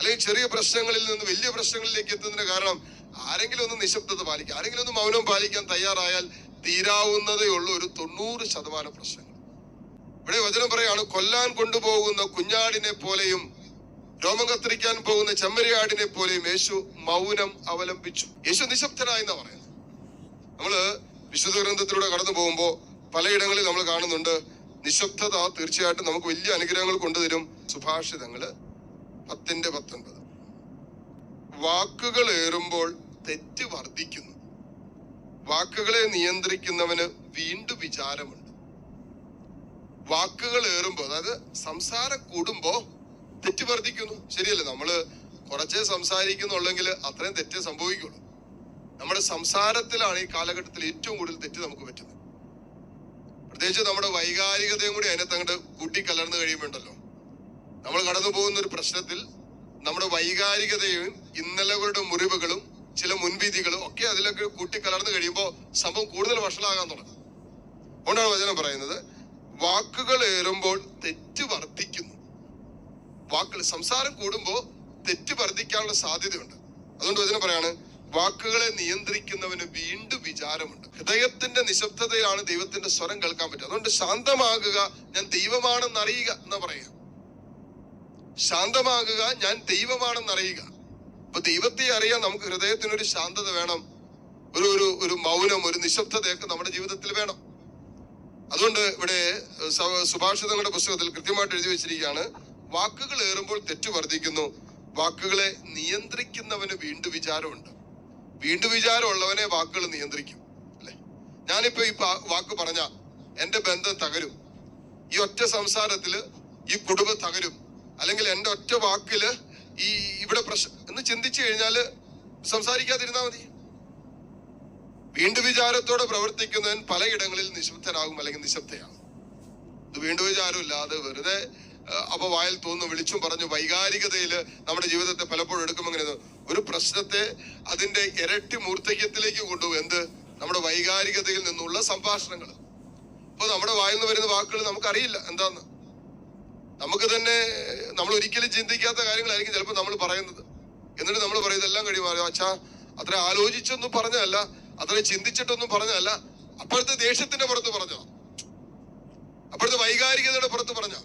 അല്ലെങ്കിൽ ചെറിയ പ്രശ്നങ്ങളിൽ നിന്ന് വലിയ പ്രശ്നങ്ങളിലേക്ക് എത്തുന്നതിന് കാരണം ആരെങ്കിലും ഒന്ന് നിശബ്ദത പാലിക്കുക. ആരെങ്കിലും ഒന്ന് മൗനം പാലിക്കാൻ തയ്യാറായാൽ തീരാവുന്നതേ ഉള്ളൂ ഒരു തൊണ്ണൂറ് ശതമാനം പ്രശ്നങ്ങൾ. ഇവിടെ വചനം പറയാണ് കൊല്ലാൻ കൊണ്ടുപോകുന്ന കുഞ്ഞാടിനെ പോലെയും രോമം കത്തിരിക്കാൻ പോകുന്ന ചെമ്മരിയാടിനെ പോലെയും യേശു മൗനം അവലംബിച്ചു. യേശു നിശബ്ദനായെന്ന് പറയുന്നത്. നമ്മൾ വിശുദ്ധ ഗ്രന്ഥത്തിലൂടെ കടന്നു പോകുമ്പോ പലയിടങ്ങളിൽ നമ്മൾ കാണുന്നുണ്ട് നിശബ്ദത തീർച്ചയായിട്ടും നമുക്ക് വലിയ അനുഗ്രഹങ്ങൾ കൊണ്ടുതരും സുഭാഷിതങ്ങൾ. പത്തിന്റെ പത്തൊൻപത്. വാക്കുകൾ ഏറുമ്പോൾ തെറ്റ് വർദ്ധിക്കുന്നു. വാക്കുകളെ നിയന്ത്രിക്കുന്നവന് വീണ്ടും വിചാരമുണ്ട്. വാക്കുകൾ ഏറുമ്പോ അതായത് സംസാരം കൂടുമ്പോ തെറ്റ് വർദ്ധിക്കുന്നു. ശരിയല്ലേ? നമ്മൾ കുറച്ചേ സംസാരിക്കുന്നുള്ളെങ്കിൽ അത്രയും തെറ്റേ സംഭവിക്കുള്ളൂ. നമ്മുടെ സംസാരത്തിലാണ് ഈ കാലഘട്ടത്തിൽ ഏറ്റവും കൂടുതൽ തെറ്റ് നമുക്ക് പറ്റുന്നത്. പ്രത്യേകിച്ച് നമ്മുടെ വൈകാരികതയും കൂടി അതിനകത്ത് അങ്ങോട്ട് കൂട്ടിക്കലർന്നു കഴിയുമ്പോണ്ടല്ലോ. നമ്മൾ കടന്നു പോകുന്ന ഒരു പ്രശ്നത്തിൽ നമ്മുടെ വൈകാരികതയും ഇന്നലകളുടെ മുറിവുകളും ചില മുൻവിധികളും ഒക്കെ അതിലൊക്കെ കൂട്ടിക്കലർന്നു കഴിയുമ്പോൾ സംഭവം കൂടുതൽ വഷളാകാൻ തുടങ്ങും. അതുകൊണ്ടാണ് വചനം പറയുന്നത് വാക്കുകൾ ഏറുമ്പോൾ തെറ്റ് വർദ്ധിക്കുന്നു. വാക്കുകൾ സംസാരം കൂടുമ്പോൾ തെറ്റ് വർദ്ധിക്കാനുള്ള സാധ്യതയുണ്ട്. അതുകൊണ്ട് വചനം പറയാണ് വാക്കുകളെ നിയന്ത്രിക്കുന്നവന് വീണ്ടും വിചാരമുണ്ട്. ഹൃദയത്തിന്റെ നിശബ്ദതയാണ് ദൈവത്തിന്റെ സ്വരം കേൾക്കാൻ പറ്റുക. അതുകൊണ്ട് ശാന്തമാകുക ഞാൻ ദൈവമാണെന്ന് അറിയുക എന്ന് പറയുക. ശാന്തമാകുക ഞാൻ ദൈവമാണെന്ന് അറിയുക. അപ്പൊ ദൈവത്തെ അറിയാൻ നമുക്ക് ഹൃദയത്തിനൊരു ശാന്തത വേണം. ഒരു ഒരു ഒരു മൗനം ഒരു നിശബ്ദതയൊക്കെ നമ്മുടെ ജീവിതത്തിൽ വേണം. അതുകൊണ്ട് ഇവിടെ സുഭാഷിതങ്ങളുടെ പുസ്തകത്തിൽ കൃത്യമായിട്ട് എഴുതി വെച്ചിരിക്കുകയാണ് വാക്കുകൾ ഏറുമ്പോൾ തെറ്റ് വർദ്ധിക്കുന്നു. വാക്കുകളെ നിയന്ത്രിക്കുന്നവന് വീണ്ടും വിചാരമുണ്ട്. വീണ്ടും വിചാരമുള്ളവനെ വാക്കുകൾ നിയന്ത്രിക്കും അല്ലെ? ഞാനിപ്പോ ഈ വാക്ക് പറഞ്ഞ എന്റെ ബന്ധം തകരും. ഈ ഒറ്റ സംസാരത്തിൽ ഈ കുടുംബം തകരും. അല്ലെങ്കിൽ എന്റെ ഒറ്റ വാക്കിൽ ഈ ഇവിടെ പ്രശ്നം എന്ന് ചിന്തിച്ചു കഴിഞ്ഞാൽ സംസാരിക്കാതിരുന്നാ മതി. വീണ്ടും വിചാരത്തോടെ പ്രവർത്തിക്കുന്നവൻ പലയിടങ്ങളിൽ നിശബ്ദനാകും അല്ലെങ്കിൽ നിശബ്ദയാകും. ഇത് വീണ്ടും വിചാരമില്ലാതെ വെറുതെ അപ്പൊ വായിൽ തോന്നുന്നു വിളിച്ചും പറഞ്ഞു വൈകാരികതയിൽ നമ്മുടെ ജീവിതത്തെ പലപ്പോഴും എടുക്കും അങ്ങനെ ഒരു പ്രശ്നത്തെ അതിന്റെ ഇരട്ടി മൂർത്തക്യത്തിലേക്ക് കൊണ്ടുപോകും. എന്ത്? നമ്മുടെ വൈകാരികതയിൽ നിന്നുള്ള സംഭാഷണങ്ങൾ അപ്പൊ നമ്മുടെ വായിൽ നിന്ന് വരുന്ന വാക്കുകൾ നമുക്കറിയില്ല. എന്താന്ന്? നമുക്ക് തന്നെ നമ്മൾ ഒരിക്കലും ചിന്തിക്കാത്ത കാര്യങ്ങളായിരിക്കും ചിലപ്പോൾ നമ്മൾ പറയുന്നത്. എന്നിട്ട് നമ്മൾ പറയും ഇതെല്ലാം കഴിയുമ്പോൾ അച്ഛാ അത്ര ആലോചിച്ചൊന്നും പറഞ്ഞതല്ല അത്ര ചിന്തിച്ചിട്ടൊന്നും പറഞ്ഞതല്ല. അപ്പോഴത്തെ ദേഷ്യത്തിന്റെ പുറത്ത് പറഞ്ഞോ? അപ്പോഴത്തെ വൈകാരികതയുടെ പുറത്ത് പറഞ്ഞോ?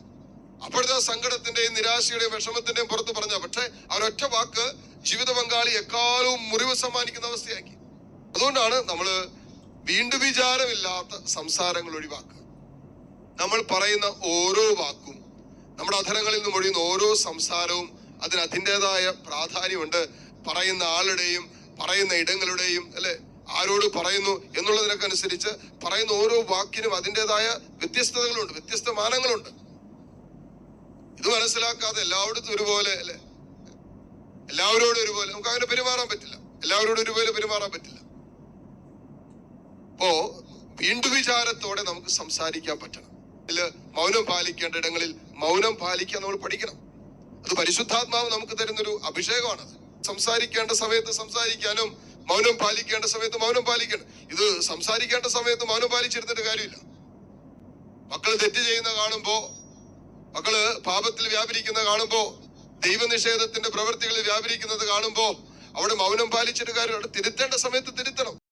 അപ്പോഴത്തെ സങ്കടത്തിന്റെയും നിരാശയുടെയും വിഷമത്തിന്റെയും പുറത്ത് പറഞ്ഞോ? പക്ഷെ അവരൊറ്റ വാക്ക് ജീവിത പങ്കാളി എക്കാലവും മുറിവ് സമ്മാനിക്കുന്ന അവസ്ഥയാക്കി. അതുകൊണ്ടാണ് നമ്മൾ വീണ്ടും വിചാരമില്ലാത്ത സംസാരങ്ങൾ ഒഴിവാക്കുക. നമ്മൾ പറയുന്ന ഓരോ വാക്കും നമ്മുടെ അധരങ്ങളിൽ നിന്നും ഒഴിയുന്ന ഓരോ സംസാരവും അതിന് അതിന്റെതായ പ്രാധാന്യമുണ്ട്. പറയുന്ന ആളുടെയും പറയുന്ന ഇടങ്ങളുടെയും അല്ലെ? ആരോട് പറയുന്നു എന്നുള്ളതിനൊക്കെ അനുസരിച്ച് പറയുന്ന ഓരോ വാക്കിനും അതിന്റെതായ വ്യത്യസ്തതകളുണ്ട് വ്യത്യസ്ത മാനങ്ങളുണ്ട്. ഇത് മനസ്സിലാക്കാതെ എല്ലായിടത്തും ഒരുപോലെ അല്ലെ? എല്ലാവരോടും ഒരുപോലെ. നമുക്ക് അങ്ങനെ പെരുമാറാൻ പറ്റില്ല. എല്ലാവരോടും ഒരുപോലെ പെരുമാറാൻ പറ്റില്ല. അപ്പോ വീണ്ടും വിചാരത്തോടെ നമുക്ക് സംസാരിക്കാൻ പറ്റണം. മൗനം പാലിക്കേണ്ട ഇടങ്ങളിൽ മൗനം പാലിക്കാൻ നമ്മൾ പഠിക്കണം. അത് പരിശുദ്ധാത്മാവ് നമുക്ക് തരുന്നൊരു അഭിഷേകമാണ്. സംസാരിക്കേണ്ട സമയത്ത് സംസാരിക്കാനും മൗനം പാലിക്കേണ്ട സമയത്ത് മൗനം പാലിക്കണം. ഇത് സംസാരിക്കേണ്ട സമയത്ത് മൗനം പാലിച്ചിരുന്നിട്ട് കാര്യമില്ല. മക്കൾ തെറ്റ് ചെയ്യുന്ന കാണുമ്പോ മക്കൾ പാപത്തിൽ വ്യാപരിക്കുന്ന കാണുമ്പോ ദൈവനിഷേധത്തിന്റെ പ്രവൃത്തികളിൽ വ്യാപരിക്കുന്നത് കാണുമ്പോ അവിടെ മൗനം പാലിച്ചിട്ട് കാര്യം അവിടെ തിരുത്തേണ്ട സമയത്ത് തിരുത്തണം.